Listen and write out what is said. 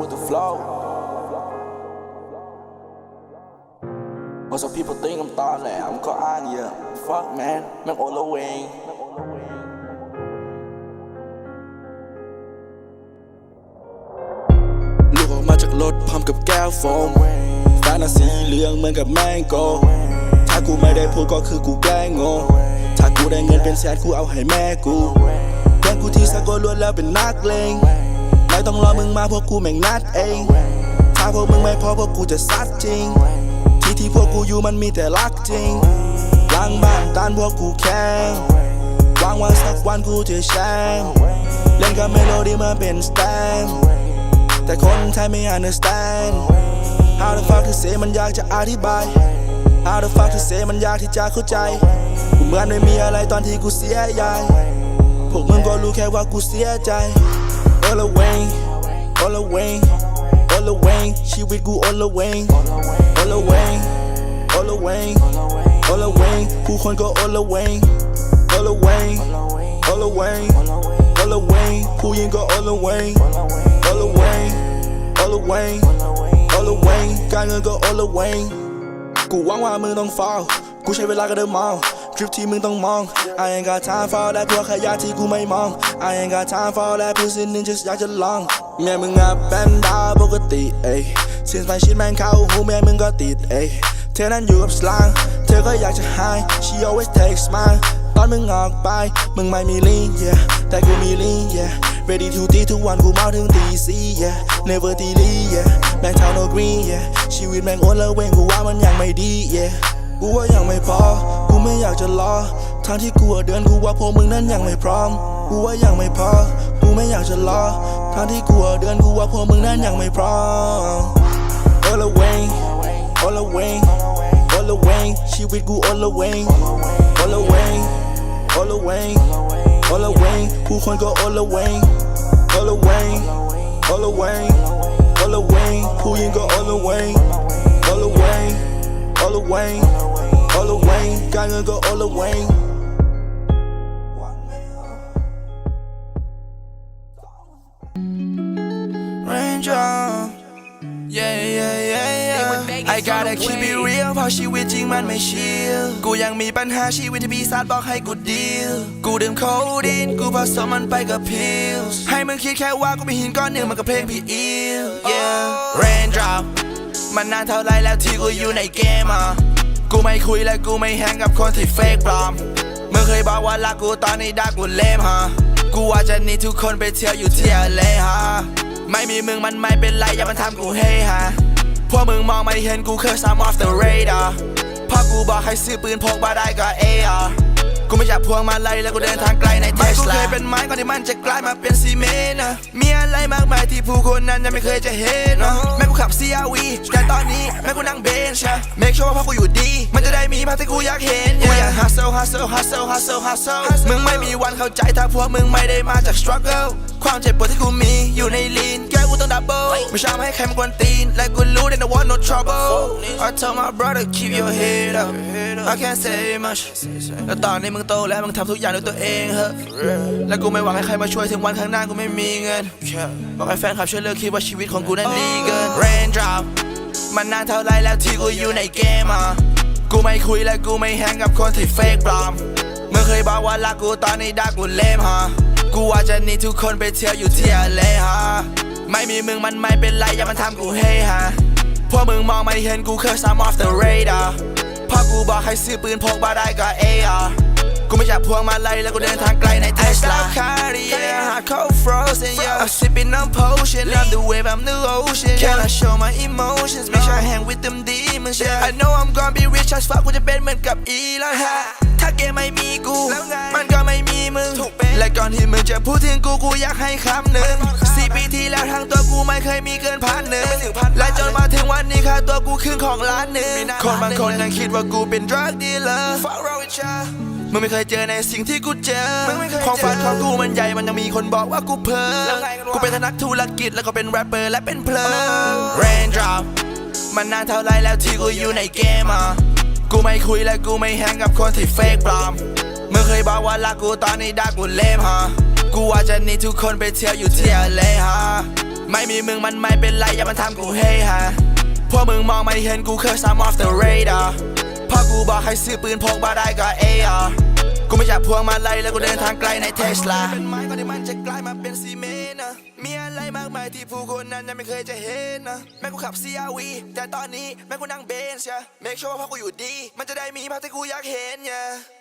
with the flow. But some people think I'm thought that I'm caught on ya. Fuck man, man all the way. ลูกออกมาจากรถพร้อมกับแก้วโฟมแฟนสีเหลืองเหมือนกับแมงโกถ้ากูไม่ได้พูดก็คือกูแกล้งโง่ถ้ากูได้เงินเป็นแสนกูเอาให้แม่กูเพื่อนกูที่สะกดล้วนแล้วเป็นนักเลง ไม่ต้องรอมึงมาพวกกูแม่งนัดเอง ถ้าพวกมึงไม่พอพวกกูจะซัดจริง ที่ที่พวกกูอยู่มันมีแต่รักจริงหลังบ้านต้านพวกกูแข่งวังว่าสักวันกูจะแชมป์เล่นกับเมโลดี้มันเป็นสแตนแต่คนไทยไม่ understand How the fuck to say มันยากจะอธิบาย How the fuck to say มันยากที่จะเข้าใจกูเหมือนไม่มีอะไรตอนที่กูเสียยายพวกมึงก็รู้แค่ว่ากูเสียใจ All away All away All away ชีวิตกู all away All away All away All away ผู้คนก็ all away All away All away All away ผู้หญิงก็ all away All away All away All away การเงินก็ all away กูหวังว่ามึงต้อง fall กูใช้เวลากับเดิมมอง ทริปที่มึงต้องมอง I ain't got time for that พวกขยะที่กูไม่มอง I ain't got time for that ผู้สิ้นนึง just อยากจะลองแม่มึงอะเป็นดาวปกติเอ้ย since ไปชิดแม่งเข้าหูแม่มึงก็ติดเอ้ยเธอนั้นอยู่กับสลางเธอก็อยากจะ high she always takes mine ตอนมึงออกไป มึงไม่มีลี yeah แต่กูมีลี yeah ready to ตีทุกวันกูเมาถึงตีสี่ yeah never ตีลี yeah แม่งเท่า no green yeah ชีวิตแม่งโอนละเวงกูว่ามันยังไม่ดี yeah กูว่ายังไม่พอากจะรอทั้งที่กูเดือนกูว่าพวกมึงนั้นยังไม่พร้อม กูว่ายังไม่พอ กูไม่อยากจะรอทั้งที่กูเดือนกูว่าพวกมึงนั้นยังไม่พร้อม all away all away all away ชีวิตกู all away all away all away all away ผู้คนก็ all away all away all away all away ผู้หญิงก็ all away all away all away all away การเงินก็ all away Raindrop Yeah yeah yeah yeah I gotta keep it real เพราะชีวิตจริงมันไม่ชิลกูยังมีปัญหาชีวิตที่ปีศาจบอกให้กูดีลกูดื่มโคดีนกูผสมมันไปกับพิลส์ให้มึงคิดแค่ว่ากูมีหินก้อนหนึ่งมันกับเพลงพี่อิล Yeah Raindrop มันนานเท่าไรแล้วที่กูอยู่ในเกมอะ กูไม่คุยและกูไม่แฮงกับคนที่เฟกปลอมเมื่อเคยบอกว่ารักกูตอนนี้ดักกูเลมฮะกูว่าจะนี่ทุกคนไปเที่ยวอยู่ที่เลฮะไม่มีมึงมันไม่เป็นไรอย่ามันทำกูเฮฮะพวกมึงมองไม่เห็นกูเคย I'm off the radar พอกูบอกให้ซื้อปืนพกมาได้ก็เออ กูไม่อยากพวงมาลัยแล้วกูเดินทางไกลในเทสลากูเคยเป็นไม้ก่อนที่มันจะกลายมาเป็นซีเมนต์นะมีอะไรมากมายที่ผู้คนนั้นยังไม่เคยจะเห็นนะแม่กูขับ CRV แต่ตอนนี้แม่กูนั่งเบนช์ make sure ว่าพ่อกูอยู่ดี มันจะได้มีภาพที่กูอยากเห็นกูอยาก hustle hustle hustle hustle hustle มึงไม่มีวันเข้าใจถ้าพวกมึงไม่ได้มาจาก struggle ความเจ็บปวดที่กูมีอยู่ในลีนแกกูต้องดับเบิลไม่ชอบให้ใครมากวนตีนและกูรู้ that I want no trouble I told my brother keep your head up I can't say much แล้วตอนนี้มึงโตแล้วมึงทำทุกอย่างด้วยตัวเองเหอะและกูไม่หวังให้ใครมาช่วยถึงวันข้างหน้ากูไม่มีเงิน บอกให้แฟนคลับช่วยเลิกคิดว่าชีวิตของกูนั้นดีเกิน Raindrop มันนานเท่าไรแล้วที่กูอยู่ในเกมอะกูไม่คุยและกูไม่แฮงกับคนที่เฟกปลอมเมึงเคยบอกว่ารักกูตอนนี้ดักกูเลมฮะกูว่าจะหนีทุกคนไปเที่ยวอยู่ที่เลฮะไม่มีมึงมันไม่เป็นไรอย่ามันทำกูเฮฮะพวกมึงมองไม่เห็นกูเคย I'm off the radar กูบอกให้ซื้อปืนพกมาได้ก็เออะกูไม่อยากพวงมาลัยแล้วกูเดินทางไกลในเทสลา Cartier hot cold frozen yeah I'm sipping on potion love the wave I'm the ocean Can I show my emotions make sure I hang with them demons yeah I know I'm gonna be rich as fuck กูจะเป็นเหมือนกับอีลอนฮะถ้าเกมไม่มีกู อนที่มึงจะพูดถึงกูกูอยากให้คำหนึ่งสี่ปีที่แล้วทั้งตัวกูไม่เคยมีเกินพันหนึ่งและจนมาถึงวันนี้ค่าตัวกูครึ่งของล้านหนึ่งคนบางคนยังคิดว่ากูเป็น drug dealer มึงไม่เคยเจอในสิ่งที่กูเจอ ความฝันของกูมันใหญ่ มันยังมีคนบอกว่ากูเพ้อ กูเป็นนักธุรกิจแล้วก็เป็นแรปเปอร์และเป็นเพลง Raindrop มันนานเท่าไรแล้วที่กูอยู่ในเกมอะ กูไม่คุยและกูไม่แฮงกับคนที่เฟกปลอม มึงเคยบอกว่ารักกูตอนนี้ดักกูเลมฮะกูว่าจะนี่ทุกคนไปเที่ยวอยู่ที่เลฮะไม่มีมึงมันไม่เป็นไรอย่ามาทำกูเฮฮะพวกมึงมองไม่เห็นกูเคย I'm off the radar พอกูบอกให้ซื้อปืนพกมาได้ก็เออะกูไม่จับพวงมาลัยแล้วกูเดินทางไกลในเทสลาเป็นไม้ก็ที่มันจะกลายมาเป็นซีเมนต์นะมีอะไรมากมายที่ผู้คนนั้นยังไม่เคยจะเห็นนะแม่กูขับ CRV แต่ตอนนี้แม่กูนั่งเบนซ์ yeah make sure ว่าพอกูอยู่ดี มันจะได้มีภาพที่กูอยากเห็น yeah